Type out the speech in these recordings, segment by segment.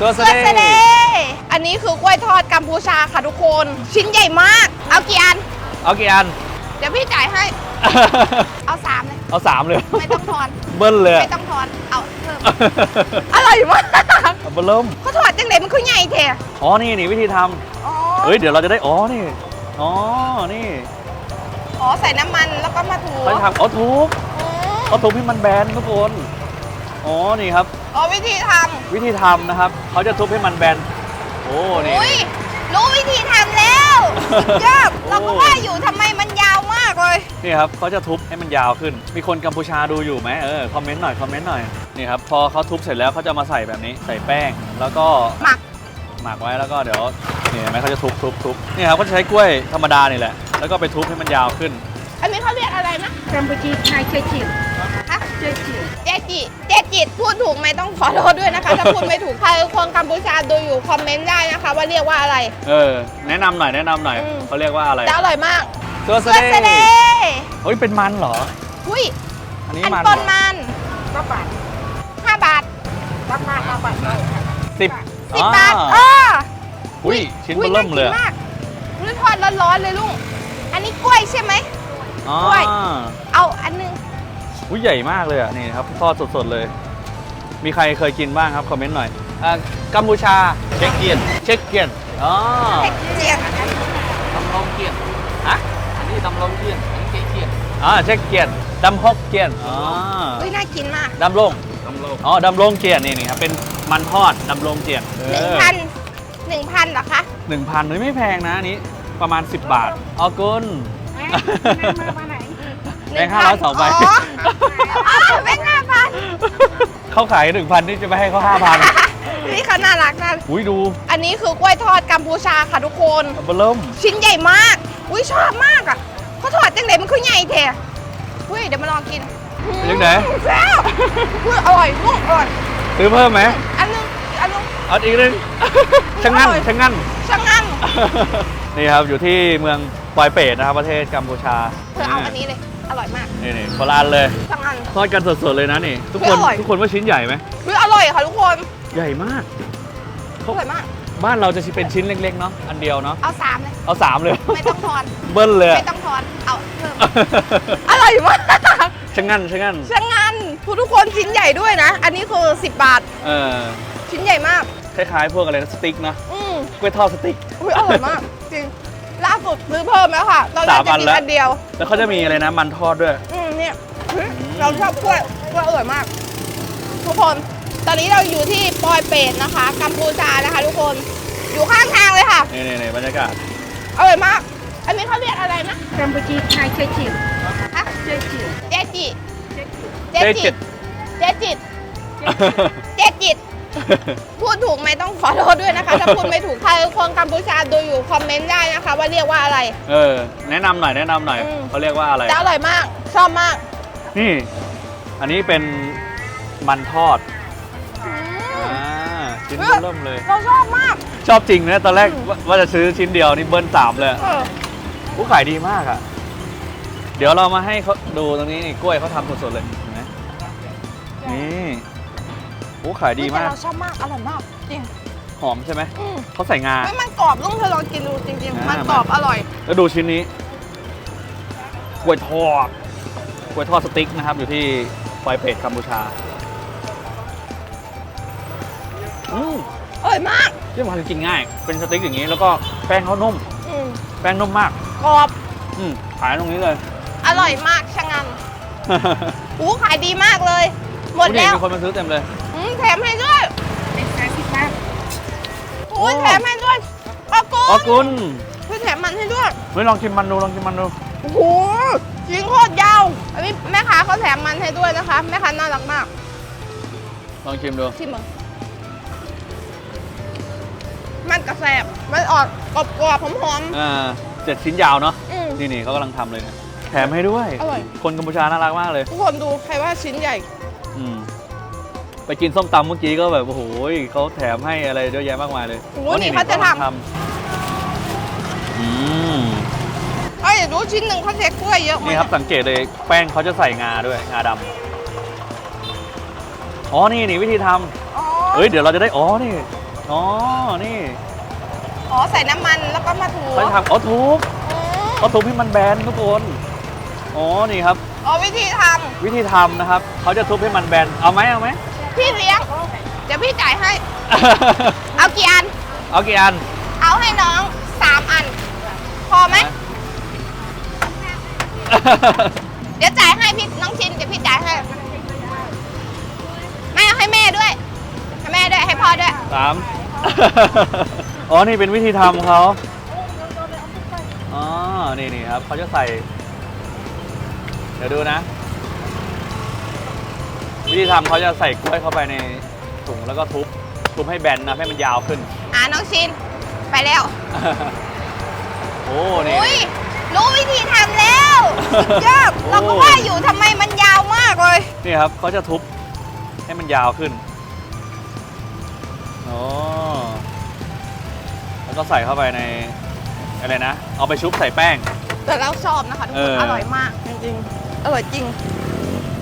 ตัวเสเสื้อด็เสดอันนี้คือกล้วยทอดกัมพูชาค่ะทุกคน ชิ้นใหญ่มาก เอากี่อัน เอากี่อัน เดี๋ยวพี่จ่ายให้ เอาสามเลย เอาสามเลย ไม่ต้องทอน เบิ้ลเลย ไม่ต้องทอน เอาเพิ่ม อร่อยมากเอาเบิ้ลมเขาทอดจังเลยมันคือใหญ่แท้อ๋อ นี่นี่วิธีทอ๋อำเฮ้ย เดี๋ยวเราจะได้ อ๋อ นี่ อ๋อ นี่ อ๋อ ใส่น้ำมันแล้วก็มาถูเขาจะทำเอาทุบอืมเอาทุบให้มันแบนทุกคน อ๋อ นี่ครับ อ๋อวิธีทวิธีทำนะครับ เขาจะทุบให้มันแบน โอ้ำนี่ อุ้ยรู้วิธีทำแล้วสุดยอดโอ้ เราก็ว่าอยู่ทำไมมันยาวมากเลยนี่ครับเขาจะทุบให้มันยาวขึ้น มีคนกัมพูชาดูอยู่ไหมเออ คอมเมนต์หน่อย คอมเมนต์หน่อย นี่ครับ พอเขาทุบเสร็จแล้วเขาจะมาใส่แบบนี้ ใส่แป้ง แล้วก็หมักหมักไว้ แล้วก็เดี๋ยว นี่เห็นไหมเขาจะทุบทุบทุบนี่ครับเขาจะใช้กล้วยธรรมดานี่แหละ แล้วก็ไปทุบให้มันยาวขึ้น อันนี้เขาเรียกอะไรนะ กัมพูชีไทยเชจิตฮะ เชจิตเจจิเจจิตพูดถูกไหมต้องขอโทษด้วยนะคะ ถ้าพูดไม่ถูกใครคนกัมพูชาดูอยู่คอมเมนต์ได้นะคะ ว่าเรียกว่าอะไร เออ แนะนำหน่อยแนะนำหน่อยอืม เขาเรียกว่าอะไรแต่อร่อยมากตัวเสเสื้อเสด็ดเฮ้ยเป็นมันเหรอ อุ้ยอันนี้อันมันต้นมันก็บาท5บาทรับมาเอาบาทเอาค่ะสิบ10บาทเอออุ้ยชิ้นอุ้เบอร์เริ่มเลยน่ากินมากนี่ทอดร้อนๆเลยลุงอันนี้กล้วยใช่ไหมอ๋อกล้วยเอาอันหนึง อุ้ยใหญ่มากเลยอะนี่ครับทอดสดๆเลย มีใครเคยกินบ้างครับคอมเมนต์หน่อยอ่ากัมพูชาเช็กเกียนเช็กเกียนอ๋อเผ็ดเจียงตำลงเกียนฮะอันนี้ตำลงเกียนอันนี้เจ๊เกียนอ๋อเช็กเกียนดำฮกเกียนอ๋ออุ้ยน่ากินมากดำลงตำลงอ๋อดำลงเกียนนี่นี่ครับเป็นมันทอดดำลงเกียนเอหนึ่งอพันหนึ่งพันเหรอคะหนึ่งพันไม่แพงนะอันนี้ประมาณ 10 บาทอ๋อกุนแม่มาวันไหน แบงค์ห้าร้อยสองใบอ๋ออ๋อแบงค์ห้าพันเขาขายหนึ่งพันนี่จะไปให้เขาห้าพันนี่เขาน่ารักนะอุ้ยดู อันนี้คือกล้วยทอดกัมพูชาค่ะทุกคนเอาเบอร์เริ่มชิ้นใหญ่มาก อุ้ยชอบมากอะเขาทอดจังเลยมันคือใหญ่แท้อุ้ยเดี๋ยวมาลองกินเป็นยังไงแซ่บอุ้ยอร่อยนุ่มอร่อยซื้อเพิ่มไหมอันนึงอันนึงเอาอีกนึงช่างงั้นอร่อยช่างงั้นช่างงั้นนี่ครับอยู่ที่เมืองปอยเปตนะครับประเทศกัมพูชาเธอเอาอันนี้เลย อร่อยมากนี่นี่โบราณเลยช่างงั้นทอดกันสดๆเลยนะนี่ ทุกคนเฮ้ยอร่อย ทุกคนว่าชิ้นใหญ่ไหมอุ้ยอร่อยค่ะทุกคนใหญ่มาก อร่อยมาก บ้านเราจะเป็นชิ้นเล็กๆเนาะ อันเดียวเนาะ เอาสามเลย เอาสามเลย ไม่ต้องทอน เบิ้ลเลยไม่ต้องทอน เอาเพิ่ม อร่อยมากช่างงั้นช่างงั้นช่างงั้นทุกคนชิ้นใหญ่ด้วยนะ อันนี้คือ 10 บาท เออชิ้นใหญ่มาก คล้ายๆพวกอะไรนะสติ๊กนะอืมกล้วยทอดสติ๊ก อุ้ยอร่อยมาก จริงล่า สุดซื้อเพิ่มแล้วค่ะ ตอนแรกสามอันจะกินแล้วอันเดียว แล้วเขาจะมีอะไรนะมันทอดด้วย อืมเนี่ยเฮ้ยเราชอบกล้วยกล้วยอร่อยมาก ทุกคน ตอนนี้เราอยู่ที่ปอยเปตนะคะ กัมพูชานะคะ ทุกคน อยู่ข้างทางเลยค่ะนี่นี่นี่บรรยากาศอร่อยมาก อันนี้เขาเรียกอะไรนะกัมพูชีไทยเชจิตฮะเชจิตเจจิเชจิตเจจิตเจจิต พูดถูกไหมต้องขอโทษด้วยนะคะ ถ้าพูดไม่ถูกใครคนกัมพูชาดูอยู่คอมเมนต์ได้นะคะ ว่าเรียกว่าอะไร เออ แนะนำหน่อยแนะนำหน่อยอืม เขาเรียกว่าอะไร แต่อร่อยมาก ชอบมากนี่ อันนี้เป็นมันทอดอืมอ่าชิ้นเฮ้ยเริ่มเลย เราชอบมาก ชอบจริงนะตอนแรกอืมว่าว่าจะซื้อชิ้นเดียวนี่เบิ้ลสามเลยเออผู้ขายดีมากอะ เดี๋ยวเรามาให้เขาดูตรงนี้นี่กล้วยเขาทำสดๆเลยเห็นไหมนี่ ผู้ขายดีมากแต่เราชอบมาก อร่อยมาก จริง หอมใช่ไหม อืมเขาใส่งาเฮ้ยมันกรอบลุงเธอลองกินดูจริงอ่าๆมั มันกรอบอร่อย แล้วดูชิ้นนี้กล้วยทอดกล้วยทอดสติ๊กนะครับ อยู่ที่ปอยเปตกัมพูชา อืมอร่อยมาก ที่มันกินง่าย เป็นสติ๊กอย่างนี้ แล้วก็แป้งเขานุ่ม อืมแป้งนุ่มมาก กรอบ อืมขายตรงนี้เลย อร่อยมากชะงันอู้ขายดีมากเลย หมดผู้หญิงแล้วมีคนมาซื้อเต็มเลยอืม แถมให้ด้วยเป็นสามสิบบาทอุ้ยแถมให้ด้วยขอบคุอ๋อณคุณพี่แถมมันให้ด้วยเฮ้ยลองชิมมันดูลองชิมมันดูโอ้โหชิ้นโคตรยาวอันนี้แม่ค้าเขาแถมมันให้ด้วยนะคะ แม่ค้าน่ารักมากลองชิมดูชิมมึงมันกระแสบมันออกกรอบกรอบๆหอม อ่าเจ็ดชิ้นยาวเนาะๆอืมนี่นี่เขากำลังทำเลยเนี่ยแถมให้ด้วย อร่อย คนกัมพูชาน่ารักมากเลยทุกคนดูใครว่าชิ้นใหญ่ อืม ไปกินส้มตำเมื่อกี้ก็แบบโอ้โหเขาแถมให้อะไรเยอะแยะมากมายเลยโอ้โหนี่เขาจะทำำอืมเอ้ยเดี๋ยวดูชิ้นหนึ่งเขาเช็คกล้วยเยอะมากนี่ครับสังเกตเลยแป้งเขาจะใส่งาด้วยงาดำอ๋อนี่นี่วิธีทำอ๋อเอ้ยเดี๋ยวเราจะได้อ๋อนี่อ๋อนี่อ๋อใส่น้ำมันแล้วก็มาถูเขาจะทำเขาทุบอืมเขาทุบให้มันแบนทุกคนอ๋อนี่ครับ อ๋อวิธีทวิธีทำนะครับเขาจะทุบให้มันแบนเอาไหมเอาไหมำ พี่เลี้ยง เดี๋ยวพี่จ่ายให้ เอากี่อัน เอากี่อัน เอาให้น้องสามอัน พอไหม เดี๋ยวจ่ายให้พี่น้องชินเดี๋ยวพี่จ่ายให้ไม่เอาให้แม่ด้วย ให้แม่ด้วยให้พ่อด้วย สาม อ๋อ นี่เป็นวิธีทำเขาอ๋อ นี่นี่ครับ เขาจะใส่ เดี๋ยวดูนะ วิธีทำเขาจะใส่กล้วยเข้าไปในถุงแล้วก็ทุบทุบให้แบนนะให้มันยาวขึ้น อ่าน้องชิน ไปแล้วโอ้นี่อุ้ยรู้วิธีทำแล้วสุดยอดโอ้เราก็ว่าอยู่ทำไมมันยาวมากเลย นี่ครับเขาจะทุบให้มันยาวขึ้นโอ้แล้วก็ใส่เข้าไปในอะไรนะ เอาไปชุบใส่แป้ง แต่เราชอบนะคะทุกเอคนออ ร่อยมากจริงๆ อร่อยจริง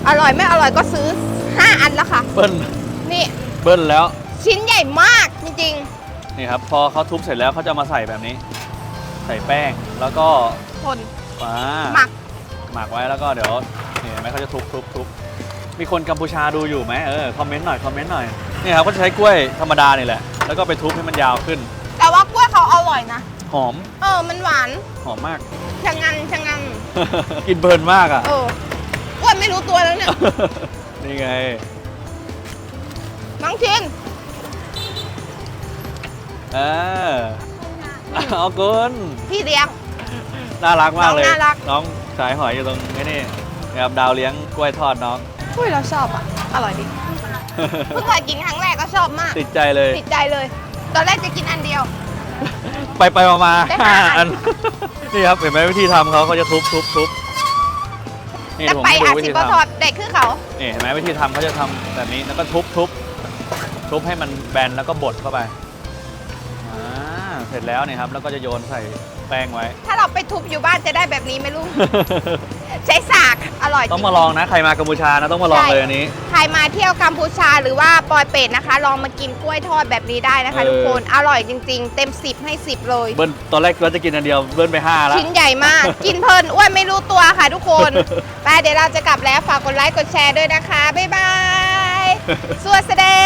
อร่อยไม่อร่อยก็ซื้อ 5 อันแล้วค่ะ เบิ้ลนี่เบิ้ลแล้ว ชิ้นใหญ่มากจริงนี่ครับพอเขาทุบเสร็จแล้วเขาจะมาใส่แบบนี้ ใส่แป้งแล้วก็ๆคนมาหมักหมักไว้แล้วก็เดี๋ยวนี่เห็นไหมเขาจะทุบทุบทุบมีคนกัมพูชาดูอยู่ไหมเออคอมเมนต์หน่อยคอมเมนต์หน่อยนี่ครับเขาจะใช้กล้วยธรรมดานี่แหละ แล้วก็ไปทุบให้มันยาวขึ้น แต่ว่ากล้วยเขาอร่อยนะ หอมเออ มันหวานหอมมาก ชะงันชะงัน กินเพลินมากอะ เออ อ้วนไม่รู้ตัวแล้วเนี่ยนี่ไง น้องชินเออเอากุนพี่เลี้ยง น่ารักมากเลย น้องน่ารัก น้องสายหอยอยู่ตรงนี้นี่นะครับดาวเลี้ยงกล้วยทอดน้อง อุ้ยเราชอบอะ อร่อยดีเพิ่งเคยกินครั้งแรกก็ชอบมาก ติดใจเลย ติดใจเลย ตอนแรกจะกินอันเดียว ไปไปมามาได้ห้าห้าอัอัน น นี่ครับเห็นไหมวิธีทำเขาเขาจะทุบทุบทุบ นี่แต่ผมไปให้ดูอาวิชิธีบะททอดเด็กคือเขาำนี่เห็นไหมวิธีทำเขาจะทำแบบนี้แล้วก็ทุบทุบทุบให้มันแบนแล้วก็บดเข้าไปอ่าเสร็จแล้วนี่ครับแล้วก็จะโยนใส่แป้งไว้ ถ้าเราไปทุบอยู่บ้านจะได้แบบนี้ไหมลูก ใช้สาก อร่อยจริต้องมาลองนะ ใครมากัมพูชานะต้องมาลองเลยอันนี้ ใครมาเที่ยวกัมพูชาหรือว่าปอยเป็ดนะคะ ลองมากินกล้วยทอดแบบนี้ได้นะคะ เออ ทุกคน อร่อยจริง ๆ เต็ม 10 ให้ 10 เลย เบิ้ลตอนแรกเราจะกินอันเดียวเบิ้ลไปห้าแล้ว ชิ้นใหญ่มาก กินเพลินอ้วนไม่รู้ตัวค่ะทุกคน ไปเดี๋ยวเราจะกลับแล้วฝากกดไลค์กดแชร์ด้วยนะคะ บ๊ายบายสวัสดี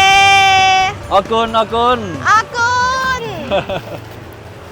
ออกุนออกุน อากุน